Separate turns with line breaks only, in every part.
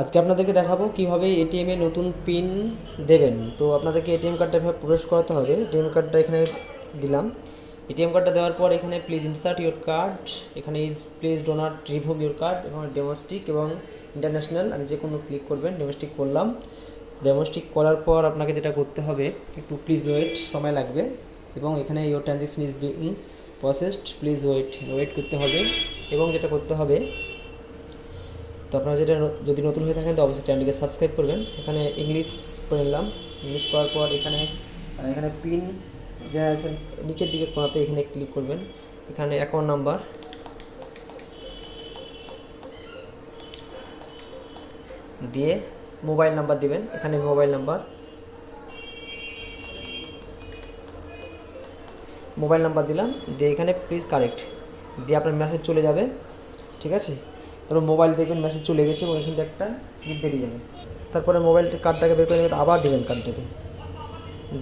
আজকে আপনাদেরকে দেখাবো কীভাবে এটিএম নতুন পিন দেবেন। তো আপনাদেরকে এটিএম কার্ডটা এভাবে প্রবেশ করাতে হবে। এটিএম কার্ডটা এখানে দিলাম। এটিএম কার্ডটা দেওয়ার পর এখানে প্লিজ ইনসার্ট ইউর কার্ড এখানে is please do not remove your card এবং ডোমেস্টিক এবং ইন্টারন্যাশনাল আমি যে কোনো ক্লিক করবেন ডোমেস্টিক করলাম। ডোমেস্টিক করার পর আপনাকে যেটা করতে হবে, একটু প্লিজ ওয়েট সময় লাগবে। এবং এখানে your transaction is being processed please wait wait করতে হবে। এবং যেটা করতে হবে তো আপনারা যেটা যদি নতুন হয়ে থাকেন, তো অবশ্যই চ্যানেলটিকে সাবস্ক্রাইব করবেন। এখানে ইংলিশ করে নিলাম। ইংলিশ করার পর এখানে এখানে পিন জেনারেশন নিচের দিকে কোনাতে এখানে ক্লিক করবেন। এখানে অ্যাকাউন্ট নাম্বার দিয়ে মোবাইল নাম্বার দিবেন। এখানে মোবাইল নাম্বার মোবাইল নাম্বার দিলাম। দিয়ে এখানে প্লিজ কারেক্ট দিয়ে আপনার মেসেজ চলে যাবে। ঠিক আছে? তারপর মোবাইল দেখবেন মেসেজ চলে গেছে এবং এখানে একটা স্লিপ বেরিয়ে যাবে। তারপরে মোবাইলটা কার্ডটাকে বের করে নেবেন, আবার দেবেন কার্ডটাকে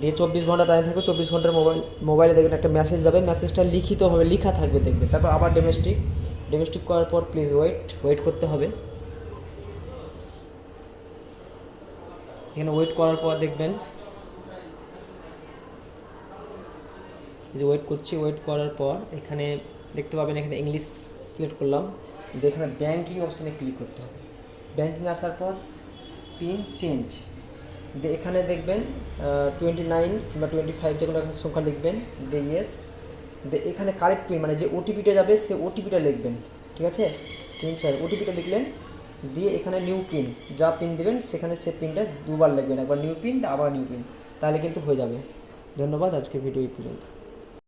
দিয়ে চব্বিশ ঘণ্টা টাইম থাকবে, চব্বিশ ঘণ্টার মোবাইল মোবাইলে দেখবেন একটা মেসেজ যাবে। মেসেজটা লিখিতভাবে লেখা থাকবে দেখবেন। তারপর আবার ডোমেস্টিক ডোমেস্টিক করার পর প্লিজ ওয়েট ওয়েট করতে হবে। এখানে ওয়েট করার পর দেখবেন যে ওয়েট করছি ওয়েট করার পর এখানে দেখতে পাবেন এখানে ইংলিশ সিলেক্ট করলাম। এখানে ব্যাঙ্কিং অপশানে ক্লিক করতে হবে। ব্যাঙ্কিং আসার পর পিন চেঞ্জ এখানে দেখবেন টোয়েন্টি নাইন কিংবা টোয়েন্টি ফাইভ যে কোনো একটা সংখ্যা লিখবেন দিয়ে ইয়েস দিয়ে এখানে কারেক্ট পিন মানে যে ওটিপিটা যাবে, সে ওটিপিটা লিখবেন, ঠিক আছে? তিন, চার ওটিপিটা লিখলেন, দিয়ে এখানে নিউ পিন যা পিন দেবেন, সেখানে সে পিনটা দুবার লিখবেন, একবার নিউ পিন আবার নিউ পিন তাহলে কিন্তু হয়ে যাবে। ধন্যবাদ, আজকের ভিডিও এই পর্যন্ত।